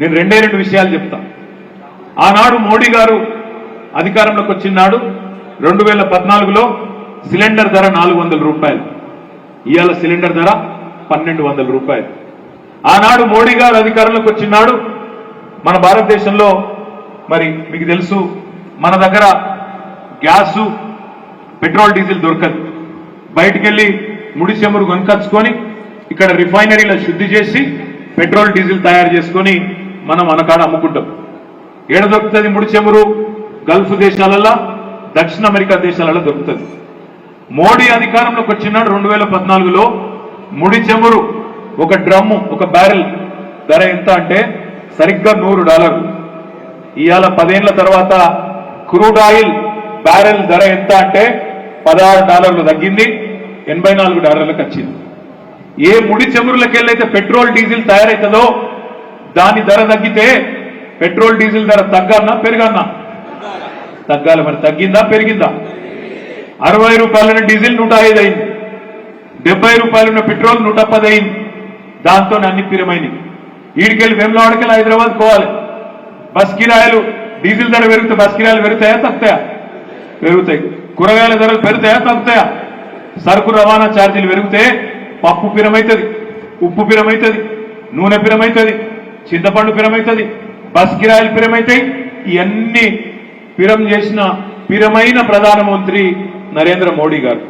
నేను రెండే రెండు విషయాలు చెప్తా. ఆనాడు మోడీ గారు అధికారంలోకి వచ్చినాడు రెండు వేల పద్నాలుగులో సిలిండర్ ధర నాలుగు వందల రూపాయలు. ఇవాళ సిలిండర్ ధర పన్నెండు వందల రూపాయలు. ఆనాడు మోడీ గారు అధికారంలోకి వచ్చినాడు మన భారతదేశంలో మరి మీకు తెలుసు మన దగ్గర గ్యాసు పెట్రోల్ డీజిల్ దొరకదు. బయటికి వెళ్ళి ముడి చెమురు కొనుకొచ్చుకొని ఇక్కడ రిఫైనరీలో శుద్ధి చేసి పెట్రోల్ డీజిల్ తయారు చేసుకొని మనం అనకాడ అమ్ముకుంటాం. ఏడ దొరుకుతుంది ముడి చెమురు? గల్ఫ్ దేశాలలో దక్షిణ అమెరికా దేశాలలో దొరుకుతుంది. మోడీ అధికారంలోకి వచ్చినాడు రెండు వేల పద్నాలుగులో. ముడి చెమురు ఒక డ్రమ్ము ఒక బ్యారెల్ ధర ఎంత అంటే సరిగ్గా నూరు డాలర్లు. ఇవాళ పదేళ్ళ తర్వాత క్రూడ్ ఆయిల్ బ్యారెల్ ధర ఎంత అంటే పదహారు డాలర్లు తగ్గింది ఎనభై నాలుగు డాలర్లకు వచ్చింది. ఏ ముడి చమురులకెళ్ళైతే పెట్రోల్ డీజిల్ తయారవుతుందో దాని ధర తగ్గితే పెట్రోల్ డీజిల్ ధర తగ్గన్నా పెరగన్నా తగ్గాలి మరి. తగ్గిందా పెరిగిందా? అరవై రూపాయలున్న డీజిల్ నూట ఐదు అయింది. డెబ్బై రూపాయలున్న పెట్రోల్ నూట పది అయింది. దాంతో అన్ని పిరమైనవి వీడికెళ్ళి వెమ్లవాడకెళ్ళి హైదరాబాద్ పోవాలి. బస్ కిరాయలు డీజిల్ ధర పెరిగితే బస్ కిరాయలు పెరుగుతాయా తగ్గుతాయా? పెరుగుతాయి. కూరగాయల ధరలు పెరుగుతాయా తగ్గుతాయా? సరుకు రవాణా ఛార్జీలు పెరిగితే పప్పు పిరమవుతుంది ఉప్పు పిరమవుతుంది నూనె పిరమవుతుంది చింతపండు పిరమైతుంది బస్ కిరాయిలు పిరమైతాయి ఇవన్నీ పిరం చేసిన పిరమైన ప్రధానమంత్రి నరేంద్ర మోడీ గారు.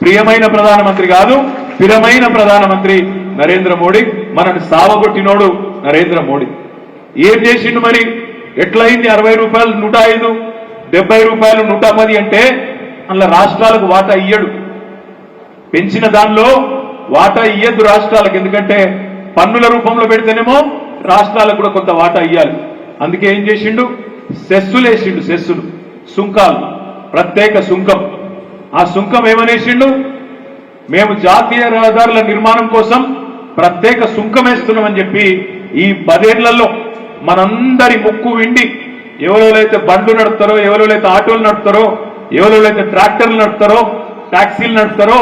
ప్రియమైన ప్రధానమంత్రి కాదు పిరమైన ప్రధానమంత్రి నరేంద్ర మోడీ మనకు సావగొట్టినోడు నరేంద్ర మోడీ. ఏం చేసిండు మరి? ఎట్లయింది అరవై రూపాయలు నూట ఐదు డెబ్బై రూపాయలు నూట పది అంటే అందులో రాష్ట్రాలకు వాటా ఇయ్యడు. పెంచిన దానిలో వాటా ఇయ్యద్దు రాష్ట్రాలకు ఎందుకంటే పన్నుల రూపంలో పెడితేనేమో రాష్ట్రాలకు కూడా కొంత వాటా ఇయ్యాలి. అందుకే ఏం చేసిండు? సెస్సులు వేసిండు సెస్సులు సుంకాలు. ప్రత్యేక సుంకం. ఆ సుంకం ఏమనేసిండు? మేము జాతీయ రహదారుల నిర్మాణం కోసం ప్రత్యేక సుంకం వేస్తున్నామని చెప్పి ఈ పదేళ్ళలో మనందరి ముక్కు విండి ఎవరెవరైతే బండ్లు నడుపుతారో ఎవరెవరైతే ఆటోలు నడుపుతారో ఎవరెవరైతే ట్రాక్టర్లు నడుపుతారో టాక్సీలు నడుపుతారో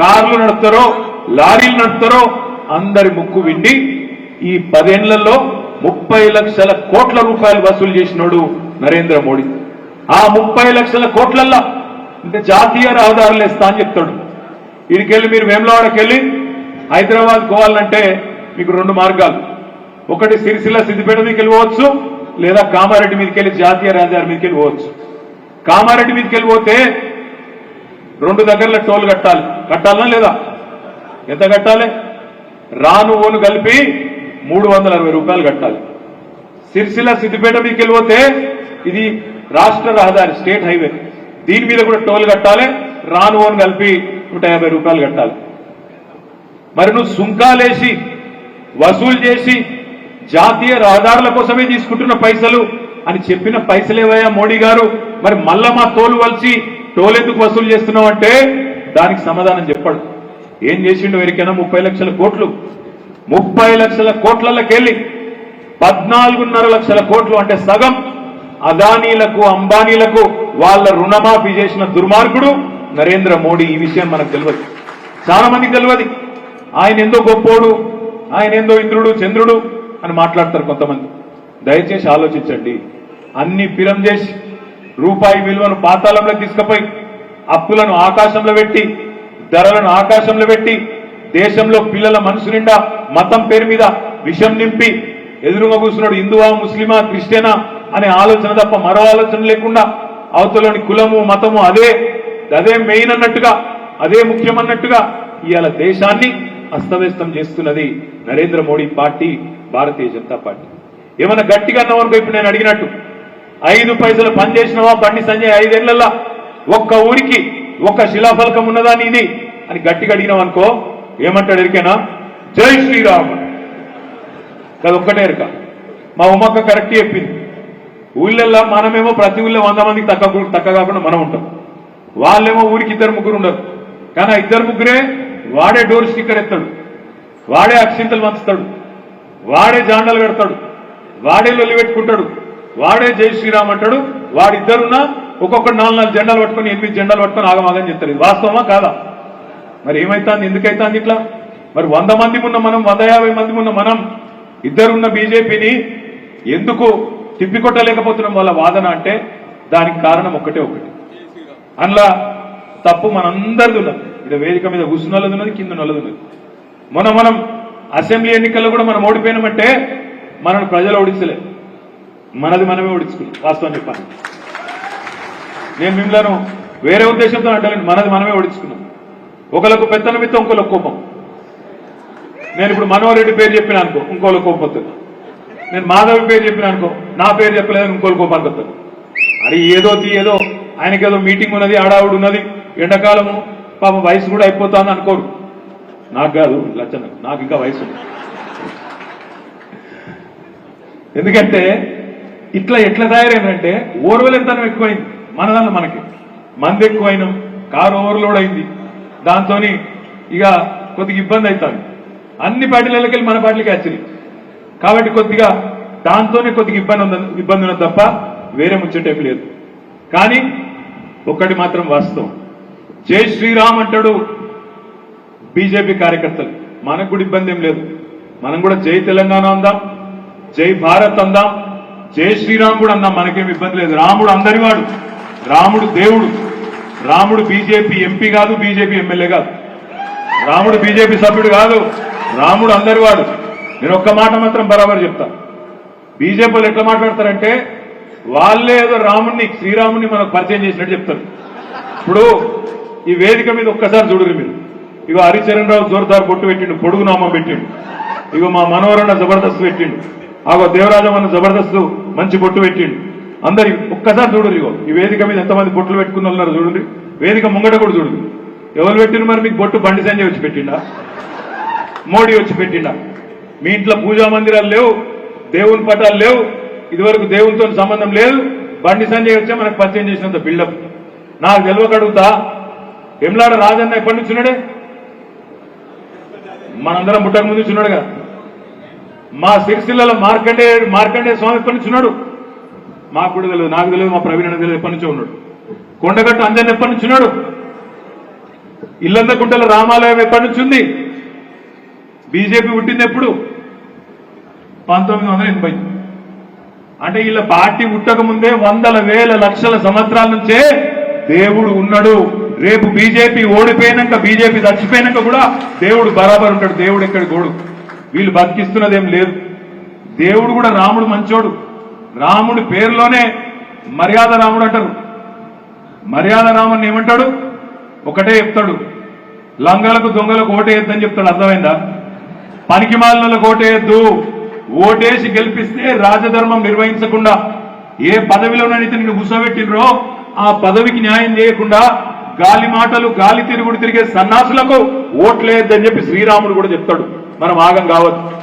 కార్లు నడుపుతారో లారీలు నడుపుతారో అందరి ముక్కు విండి ఈ పదేళ్ళలో ముప్పై లక్షల కోట్ల రూపాయలు వసూలు చేసినోడు నరేంద్ర మోడీ. ఆ ముప్పై లక్షల కోట్లల్లో అంటే జాతీయ రహదారులు ఇస్తా అని చెప్తాడు. వీడికెళ్ళి మీరు వేములవాడకి వెళ్ళి హైదరాబాద్ పోవాలంటే మీకు రెండు మార్గాలు. ఒకటి సిరిసిల్ల సిద్దిపేట మీకు వెళ్ళిపోవచ్చు లేదా కామారెడ్డి మీదకి వెళ్ళి జాతీయ రహదారి మీదకి వెళ్ళిపోవచ్చు కామారెడ్డి మీదకి వెళ్ళిపోతే రెండు దగ్గరలో టోల్ కట్టాలి. కట్టాలనా లేదా? ఎంత కట్టాలి? రాను ఓను కలిపి మూడు వందల అరవై రూపాయలు కట్టాలి. సిరిసిల్ల సిద్దిపేట మీకు వెళ్ళిపోతే ఇది రాష్ట్ర రహదారి స్టేట్ హైవే. దీని మీద కూడా టోల్ కట్టాలి. రాను ఓన్ కలిపి నూట యాభై రూపాయలు కట్టాలి. మరి నువ్వు సుంకాలేసి వసూలు చేసి జాతీయ రహదారుల కోసమే తీసుకుంటున్న పైసలు అని చెప్పిన పైసలేవయ్యా మోడీ గారు? మరి మళ్ళా మా తోలు వలిచి టోల్ ఎందుకు వసూలు చేస్తున్నావు అంటే దానికి సమాధానం చెప్పాడు. ఏం చేసిండు ఎవరికైనా ముప్పై లక్షల కోట్లు? ముప్పై లక్షల కోట్లకెళ్ళి పద్నాలుగున్నర లక్షల కోట్లు అంటే సగం అదానీలకు అంబానీలకు వాళ్ళ రుణమాఫీ చేసిన దుర్మార్గుడు నరేంద్ర మోడీ. ఈ విషయం మనకు తెలియదు. చాలా మందికి తెలియదు. ఆయన ఎందో గొప్పోడు ఆయన ఏందో ఇంద్రుడు చంద్రుడు అని మాట్లాడతారు కొంతమంది. దయచేసి ఆలోచించండి. అన్ని పిరం చేసి రూపాయి విలువను పాతాళంలో తీసుకుపోయి అప్పులను ఆకాశంలో పెట్టి ధరలను ఆకాశంలో పెట్టి దేశంలో పిల్లల మనసు నిండా మతం పేరు మీద విషం నింపి ఎదురుగా కూర్చున్నాడు హిందువా ముస్లిమా క్రిస్టియనా అనే ఆలోచన తప్ప మరో ఆలోచన లేకుండా అవతలోని కులము మతము అదే అదే మెయిన్ అన్నట్టుగా అదే ముఖ్యం అన్నట్టుగా ఇవాళ దేశాన్ని అస్తవ్యస్తం చేస్తున్నది నరేంద్ర మోడీ పార్టీ భారతీయ జనతా పార్టీ. ఏమన్నా గట్టిగా అన్నామనుకో ఇప్పుడు నేను అడిగినట్టు ఐదు పైసలు పనిచేసినవా బండి సంజయ్ ఐదేళ్ళలో ఒక్క ఊరికి ఒక్క శిలాఫలకం ఉన్నదా నీది? అని గట్టిగా అడిగినావనుకో ఏమంటాడు ఎరికేనా? జై శ్రీరామ్. అది ఒక్కటే ఎరక. మా ఉమ్మక్క కరెక్ట్ చెప్పింది. ఊళ్ళల్లో మనమేమో ప్రతి ఊళ్ళో వంద మందికి తక్కువ తక్క కాకుండా మనం ఉంటాం. వాళ్ళేమో ఊరికి ఇద్దరు ముగ్గురు ఉండరు. కానీ ఆ ఇద్దరు ముగ్గురే వాడే డోర్ స్టిక్కర్ ఎత్తాడు. వాడే అక్షింతలు పంచుతాడు. వాడే జాండలు పెడతాడు వాడే లొల్లి పెట్టుకుంటాడు. వాడే జై శ్రీరామ్ అంటాడు. వాడిద్దరున్నా ఒక్కొక్క నాలుగు నాలుగు జెండాలు పట్టుకొని ఎనిమిది జెండాలు పట్టుకొని ఆగమాగని చెప్తారు ఇది వాస్తవమా? కాదా? మరి ఏమైతుంది? ఎందుకైతుంది ఇట్లా? మరి వంద మంది ఉన్న మనం వంద యాభై మంది ఉన్న మనం ఇద్దరున్న బీజేపీని ఎందుకు తిప్పికొట్టలేకపోతున్నాం వాళ్ళ వాదన అంటే దానికి కారణం ఒక్కటే ఒకటి. అందులో తప్పు మనందరిది ఉన్నది. ఇక్కడ వేదిక మీద కూర్చున్న ఉన్నది కింద నల్లది ఉన్నది. మొన్న మనం అసెంబ్లీ ఎన్నికల్లో కూడా మనం ఓడిపోయినామంటే మనల్ని ప్రజలు ఓడించలేదు మనది మనమే ఓడించుకున్నాం వాస్తవం చెప్పాలి నేను మిమ్మల్ని వేరే ఉద్దేశంతో అంటే మనది మనమే ఓడించుకున్నాం. ఒకళ్ళకు పెత్తనం ఇస్తే ఇంకోళ్ళకు కోపం. నేను ఇప్పుడు మనోహర్రెడ్డి పేరు చెప్పిన అనుకో ఇంకోళ్ళ కోపం వస్తుంది. నేను మాధవి పేరు చెప్పిన అనుకో నా పేరు చెప్పలేదని ఇంకోళ్ళ కోపానికి వస్తుంది. అరే ఏదో తీ ఏదో. ఆయనకి ఏదో మీటింగ్ ఉన్నది ఆడావుడు ఉన్నది. ఎండాకాలము పాప వయసు కూడా అయిపోతుంది అనుకోరు. నాకు కాదు లచ్చన నాకు ఇంకా వయసు ఎందుకంటే ఇట్లా ఎట్లా తయారైందంటే ఓర్వలెంతనం ఎక్కువైంది. మన దానిలో మనకి. మంది ఎక్కువైనాం కారు ఓవర్లోడ్ అయింది. దాంతో ఇక కొద్దిగా ఇబ్బంది అవుతుంది అన్ని పార్టీలకి వెళ్ళి మన పార్టీలకి వచ్చింది. కాబట్టి కొద్దిగా దాంతోనే కొద్దిగా ఇబ్బంది ఉంది ఇబ్బంది ఉన్నది తప్ప వేరే ముచ్చటేమి లేదు. కానీ ఒక్కటి మాత్రం వాస్తవం. జై శ్రీరామ్ అంటాడు బీజేపీ కార్యకర్తలు. మనకు కూడా ఇబ్బంది ఏం లేదు. మనం కూడా జై తెలంగాణ అందాం జై భారత్ అందాం జై శ్రీరామ్ కూడా అందాం. మనకేం ఇబ్బంది లేదు. రాముడు అందరివాడు. రాముడు దేవుడు. రాముడు బీజేపీ ఎంపీ కాదు బీజేపీ ఎమ్మెల్యే కాదు. రాముడు బీజేపీ సభ్యుడు కాదు రాముడు అందరివాడు నేను ఒక్క మాట మాత్రం బరాబర్ చెప్తా. బీజేపీ వాళ్ళు ఎట్లా మాట్లాడతారంటే వాళ్ళే ఏదో రాముడిని శ్రీరాముడిని మనకు పరిచయం చేసినట్టు చెప్తారు. ఇప్పుడు ఈ వేదిక మీద ఒక్కసారి చూడరు మీరు. ఇగో హరిచరణ్ రావు జోర్దార్ బొట్టు పెట్టిండు పొడుగు నామం పెట్టిండు. ఇగో మా మనోహరణ జబర్దస్త్ పెట్టిండు. ఆగో దేవరాజమన్న జబర్దస్త్ మంచి బొట్టు పెట్టిండు. అందరి ఒక్కసారి చూడరు ఇగో. ఈ వేదిక మీద ఎంతమంది బొట్లు పెట్టుకున్న వాళ్ళు చూడండి. వేదిక ముంగట కూడా చూడండి. ఎవరు పెట్టిన మరి మీకు బొట్టు? బండి సంజయ్ వచ్చి పెట్టిండా? మోడీ వచ్చి పెట్టిండా? మీ ఇంట్లో పూజా మందిరాలు లేవు దేవుని పటాలు లేవు ఇదివరకు దేవునితో సంబంధం లేదు. బండి సంజయ్ వచ్చే మనకు పరిచయం చేసినంత బిల్డప్. నాకు తెలియక ఎమ్లాడ రాజన్న ఎప్పటి నుంచి ఉన్నాడే మనందరం ముట్టక ముందు చున్నాడుగా మా సిరిసిల్లలో మార్కండే మార్కండే స్వామి ఎప్పటి నుంచి ఉన్నాడు మాకు కూడా తెలియదు నాకు తెలియదు మా ప్రవీణ తెలియదు ఎప్పటి నుంచో ఉన్నాడు. కొండగట్టు అంజన్ ఎప్పటి నుంచి ఉన్నాడు? ఇల్లందకుంటల రామాలయం ఎప్పటి నుంచి ఉంది? బీజేపీ పుట్టింది ఎప్పుడు? పంతొమ్మిది వందల ఎనభై. అంటే వీళ్ళ పార్టీ పుట్టక ముందే వందల వేల లక్షల సంవత్సరాల నుంచే దేవుడు ఉన్నాడు. రేపు బీజేపీ ఓడిపోయినాక బీజేపీ చచ్చిపోయినాక కూడా దేవుడు బరాబర్ ఉంటాడు. దేవుడు ఎక్కడ గోడు వీళ్ళు బతికిస్తున్నదేం లేదు. దేవుడు కూడా రాముడు మంచోడు. రాముడి పేరులోనే మర్యాద రాముడు అంటారు. మర్యాద రాముడిని ఏమంటాడు? ఒకటే చెప్తాడు. లంగలకు దొంగలకు ఓటేయద్దని చెప్తాడు. అర్థమైందా? పనికి మాలినలకు ఓటేయద్దు ఓటేసి గెలిపిస్తే రాజధర్మం నిర్వహించకుండా ఏ పదవిలోనైతే నిన్ను కూర్చోబెట్టినరో ఆ పదవికి న్యాయం చేయకుండా గాలి మాటలు గాలి తిరుగుడు తిరిగే సన్నాసులకు ఓట్లేయద్దని చెప్పి శ్రీరాముడు కూడా చెప్తాడు. మనం ఆగం కావద్దు.